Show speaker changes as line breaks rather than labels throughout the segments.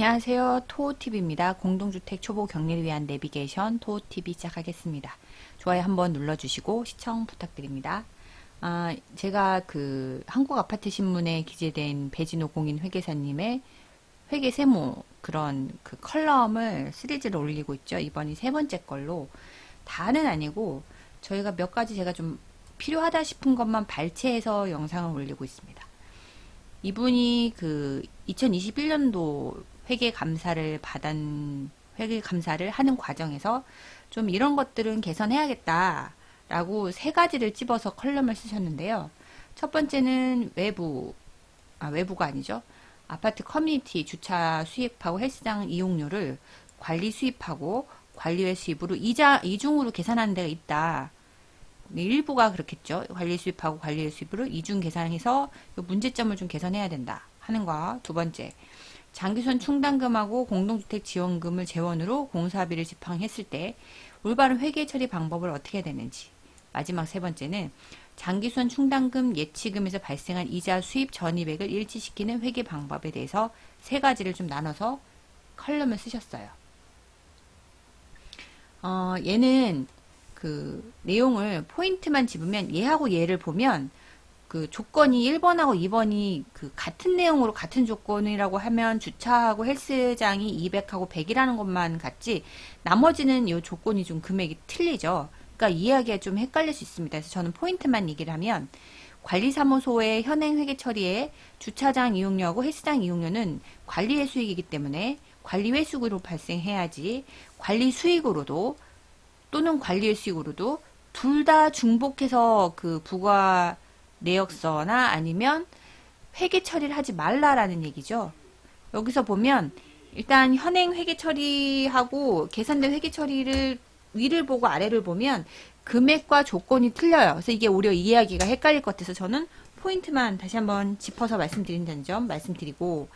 안녕하세요. 토오TV입니다. 공동주택 초보 격리를 위한 내비게이션 토오TV 시작하겠습니다. 좋아요 한번 눌러주시고 시청 부탁드립니다. 아, 제가 그 한국아파트신문에 기재된 배진호 공인 회계사님의 회계 세모 그런 그 컬럼을 시리즈를 올리고 있죠. 이번이 세 번째 걸로 다는 아니고 저희가 몇 가지 제가 좀 필요하다 싶은 것만 발췌해서 영상을 올리고 있습니다. 이분이 그 2021년도 회계 감사를 받은 회계 감사를 하는 과정에서 좀 이런 것들은 개선해야겠다라고 세 가지를 집어서 컬럼을 쓰셨는데요. 첫 번째는 외부 아 외부가 아니죠. 아파트 커뮤니티 주차 수입하고 헬스장 이용료를 관리 수입하고 관리회 수입으로 이자 이중으로 계산하는 데가 있다. 네, 일부가 그렇겠죠. 관리 수입하고 관리 수입으로 이중 계산해서 이 문제점을 좀 개선해야 된다 하는 거. 두 번째, 장기선 충당금하고 공동주택 지원금을 재원으로 공사비를 지팡했을 때 올바른 회계 처리 방법을 어떻게 되는지. 마지막 세 번째는 장기선 충당금 예치금에서 발생한 이자 수입 전입액을 일치시키는 회계 방법에 대해서 세 가지를 좀 나눠서 컬럼을 쓰셨어요. 어, 얘는 그 내용을 포인트만 집으면 얘하고 얘를 보면 그 조건이 1번하고 2번이 그 같은 내용으로 같은 조건이라고 하면 주차하고 헬스장이 200하고 100이라는 것만 같지 나머지는 이 조건이 좀 금액이 틀리죠. 그러니까 이해하기가 좀 헷갈릴 수 있습니다. 그래서 저는 포인트만 얘기를 하면 관리사무소의 현행 회계 처리에 주차장 이용료하고 헬스장 이용료는 관리의 수익이기 때문에 관리 회 수익으로 발생해야지 관리 수익으로도 또는 관리의 수익으로도 둘 다 중복해서 그 부과 내역서나 아니면 회계 처리를 하지 말라라는 얘기죠. 여기서 보면 일단 현행 회계 처리하고 계산된 회계 처리를 위를 보고 아래를 보면 금액과 조건이 틀려요. 그래서 이게 오히려 이해하기가 헷갈릴 것 같아서 저는 포인트만 다시 한번 짚어서 말씀드린다는 점 말씀드리고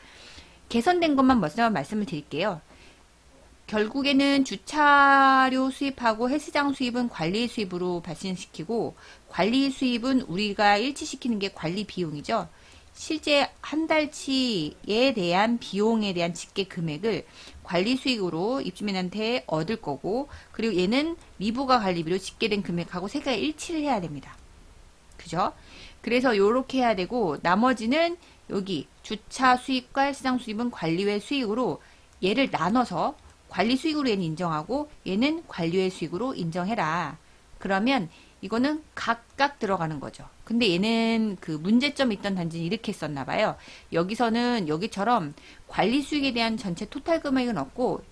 개선된 것만 먼저 말씀을 드릴게요. 결국에는 주차료 수입하고 헬스장 수입은 관리 수입으로 발생시키고 관리 수입은 우리가 일치시키는 게 관리 비용이죠. 실제 한 달치에 대한 비용에 대한 집계 금액을 관리 수익으로 입주민한테 얻을 거고 그리고 얘는 미부가 관리비로 집계된 금액하고 세 개가 일치를 해야 됩니다. 그죠? 그래서 요렇게 해야 되고 나머지는 여기 주차 수익과 헬스장 수입은 관리외 수익으로 얘를 나눠서 관리 수익으로 얘는 인정하고 얘는 관리외 수익으로 인정해라. 그러면 이거는 각각 들어가는 거죠. 근데 얘는 그 문제점이 있던 단지는 이렇게 썼나 봐요. 여기서는 여기처럼 관리 수익에 대한 전체 토탈 금액은 없고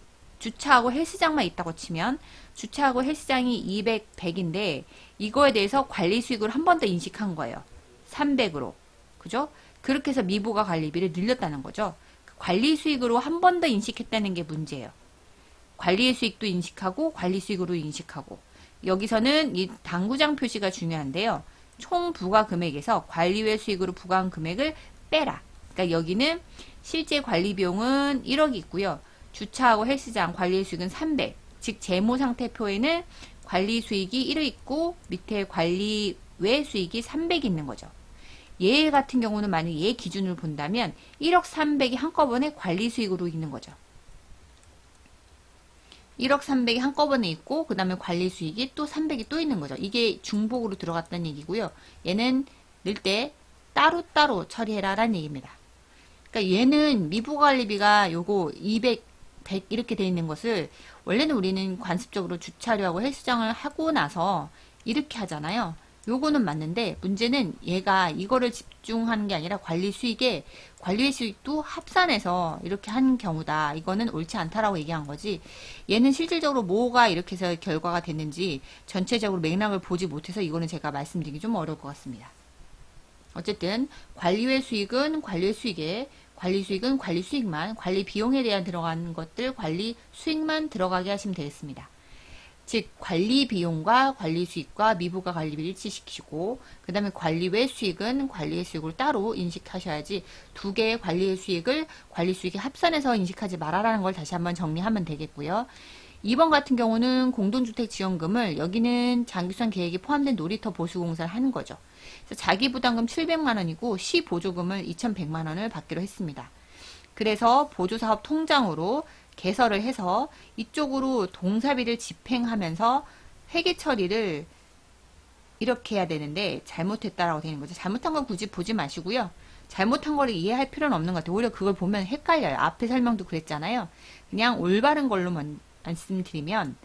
주차하고 헬스장만 있다고 치면 주차하고 헬스장이 200, 100인데 이거에 대해서 관리 수익을 한 번 더 인식한 거예요. 300으로. 그죠? 그렇게 해서 미부가 관리비를 늘렸다는 거죠. 관리 수익으로 한 번 더 인식했다는 게 문제예요. 관리의 수익도 인식하고 관리 수익으로 인식하고 여기서는 이 당구장 표시가 중요한데요. 총 부과 금액에서 관리외 수익으로 부과한 금액을 빼라. 그러니까 여기는 실제 관리 비용은 1억이 있고요. 주차하고 헬스장 관리 수익은 300. 즉 재무 상태표에는 관리 수익이 1억 있고 밑에 관리 외 수익이 300 있는 거죠. 얘 같은 경우는 만약 얘 기준을 본다면 1억 300이 한꺼번에 관리 수익으로 있는 거죠. 1억 300이 한꺼번에 있고 그 다음에 관리 수익이 또 300이 또 있는 거죠. 이게 중복으로 들어갔다는 얘기고요. 얘는 늘 때 따로따로 처리해라 라는 얘기입니다. 그러니까 얘는 미부관리비가 요거 200, 100 이렇게 돼 있는 것을 원래는 우리는 관습적으로 주차료하고 헬스장을 하고 나서 이렇게 하잖아요. 요거는 맞는데 문제는 얘가 이거를 집중하는 게 아니라 관리 수익에 관리 수익도 합산해서 이렇게 한 경우다. 이거는 옳지 않다라고 얘기한 거지. 얘는 실질적으로 뭐가 이렇게 해서 결과가 됐는지 전체적으로 맥락을 보지 못해서 이거는 제가 말씀드리기 좀 어려울 것 같습니다. 어쨌든 관리외 수익은 관리 수익에 관리 수익은 관리 수익만 관리 비용에 대한 들어가는 것들 관리 수익만 들어가게 하시면 되겠습니다. 즉 관리 비용과 관리 수익과 미부가 관리비를 일치시키고 그 다음에 관리 외 수익은 관리의 수익을 따로 인식하셔야지 두 개의 관리의 수익을 관리 수익에 합산해서 인식하지 말아라는 걸 다시 한번 정리하면 되겠고요. 2번 같은 경우는 공동주택 지원금을 여기는 장기수산 계획이 포함된 놀이터 보수공사를 하는 거죠. 그래서 자기 부담금 700만 원이고 시 보조금을 2,100만 원을 받기로 했습니다. 그래서 보조사업 통장으로 개설을 해서 이쪽으로 동사비를 집행하면서 회계 처리를 이렇게 해야 되는데 잘못했다라고 되는 거죠. 잘못한 건 굳이 보지 마시고요. 잘못한 거를 이해할 필요는 없는 것 같아요. 오히려 그걸 보면 헷갈려요. 앞에 설명도 그랬잖아요. 그냥 올바른 걸로만 말씀드리면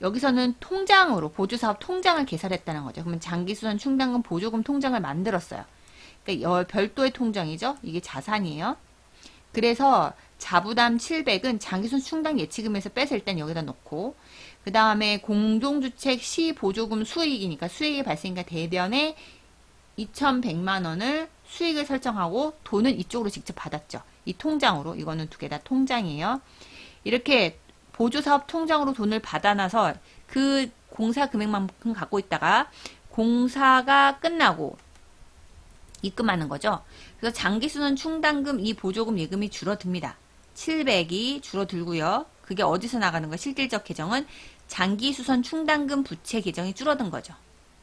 여기서는 통장으로 보조사업 통장을 개설했다는 거죠. 그러면 장기수선 충당금 보조금 통장을 만들었어요. 그러니까 여- 별도의 통장이죠. 이게 자산이에요. 그래서 자부담 700은 장기순 충당 예치금에서 빼서 일단 여기다 넣고 그 다음에 공동주택 시 보조금 수익이니까 수익이 발생이니까 대변에 2,100만 원을 수익을 설정하고 돈은 이쪽으로 직접 받았죠. 이 통장으로 이거는 두 개 다 통장이에요. 이렇게 보조사업 통장으로 돈을 받아놔서 그 공사 금액만큼 갖고 있다가 공사가 끝나고 입금하는 거죠. 그래서 장기수는 충당금 이 보조금 예금이 줄어듭니다. 700이 줄어들고요. 그게 어디서 나가는 거예요? 실질적 계정은 장기수선 충당금 부채 계정이 줄어든 거죠.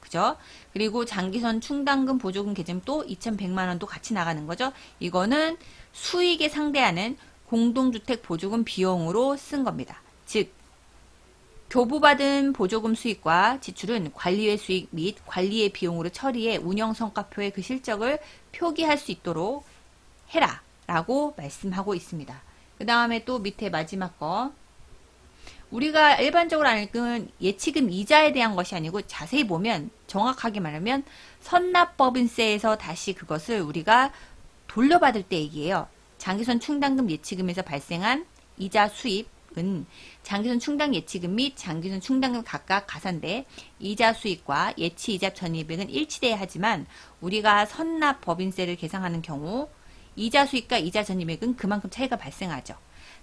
그죠? 그리고 장기선 충당금 보조금 계정 또 2,100만 원도 같이 나가는 거죠. 이거는 수익에 상대하는 공동주택 보조금 비용으로 쓴 겁니다. 즉 교부받은 보조금 수익과 지출은 관리의 수익 및 관리의 비용으로 처리해 운영 성과표의 그 실적을 표기할 수 있도록 해라 라고 말씀하고 있습니다. 그 다음에 또 밑에 마지막 거 우리가 일반적으로 알는 예치금 이자에 대한 것이 아니고 자세히 보면 정확하게 말하면 선납법인세에서 다시 그것을 우리가 돌려받을 때 얘기예요. 장기선 충당금 예치금에서 발생한 이자 수입은 장기선 충당 예치금 및 장기선 충당금 각각 가산돼 이자 수익과 예치 이자 전입액은 일치돼야 하지만 우리가 선납 법인세를 계상하는 경우 이자 수익과 이자 전입액은 그만큼 차이가 발생하죠.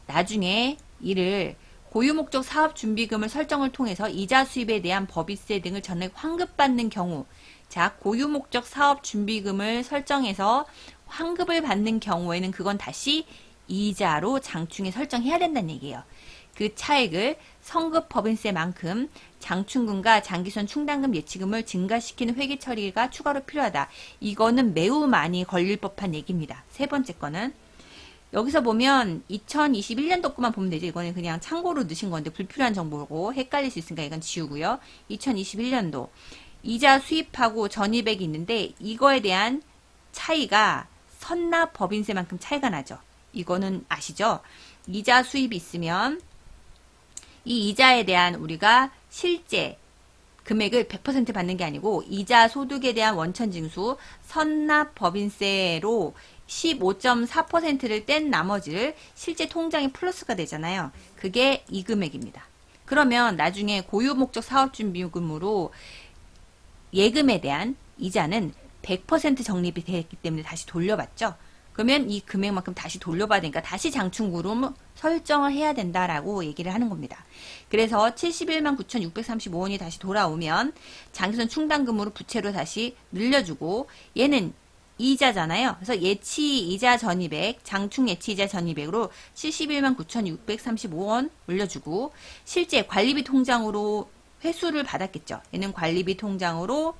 나중에 이를 고유 목적 사업 준비금을 설정을 통해서 이자 수입에 대한 법인세 등을 전액 환급받는 경우 자 고유 목적 사업 준비금을 설정해서 환급을 받는 경우에는 그건 다시 이자로 장충에 설정해야 된다는 얘기예요. 그 차액을 성급 법인세만큼 장충금과 장기선 충당금 예치금을 증가시키는 회계 처리가 추가로 필요하다. 이거는 매우 많이 걸릴 법한 얘기입니다. 세 번째 거는 여기서 보면 2021년도 거만 보면 되죠. 이거는 그냥 참고로 넣으신 건데 불필요한 정보고 헷갈릴 수 있으니까 이건 지우고요. 2021년도 이자 수입하고 전입액이 있는데 이거에 대한 차이가 선납 법인세만큼 차이가 나죠. 이거는 아시죠? 이자 수입이 있으면 이 이자에 대한 우리가 실제 금액을 100% 받는 게 아니고 이자 소득에 대한 원천 징수 선납 법인세로 15.4%를 뗀 나머지를 실제 통장에 플러스가 되잖아요. 그게 이 금액입니다. 그러면 나중에 고유 목적 사업 준비금으로 예금에 대한 이자는 100% 적립이 되었기 때문에 다시 돌려받죠. 그러면 이 금액만큼 다시 돌려받으니까 다시 장충구름 설정을 해야 된다라고 얘기를 하는 겁니다. 그래서 71만 9,635원이 다시 돌아오면 장기선 충당금으로 부채로 다시 늘려주고 얘는 이자잖아요. 그래서 예치 이자 전입액, 장충 예치 이자 전입액으로 71만 9,635원 올려주고 실제 관리비 통장으로 회수를 받았겠죠. 얘는 관리비 통장으로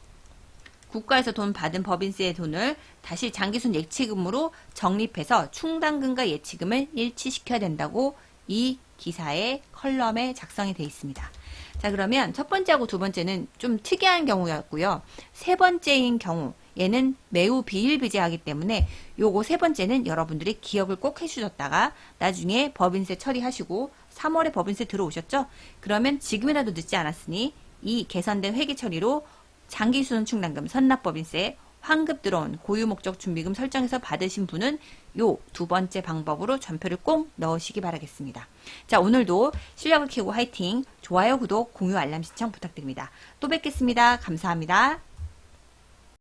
국가에서 돈 받은 법인세의 돈을 다시 장기순 예치금으로 적립해서 충당금과 예치금을 일치시켜야 된다고 이 기사의 컬럼에 작성이 되어 있습니다. 자, 그러면 첫 번째하고 두 번째는 좀 특이한 경우였고요. 세 번째인 경우, 얘는 매우 비일비재하기 때문에 요거 세 번째는 여러분들이 기억을 꼭 해주셨다가 나중에 법인세 처리하시고 3월에 법인세 들어오셨죠? 그러면 지금이라도 늦지 않았으니 이 개선된 회계 처리로 장기수선 충당금, 선납법인세, 환급 들어온 고유목적 준비금 설정해서 받으신 분은 요 두 번째 방법으로 전표를 꼭 넣으시기 바라겠습니다. 자, 오늘도 실력을 키우고 화이팅! 좋아요, 구독, 공유, 알람 신청 부탁드립니다. 또 뵙겠습니다. 감사합니다.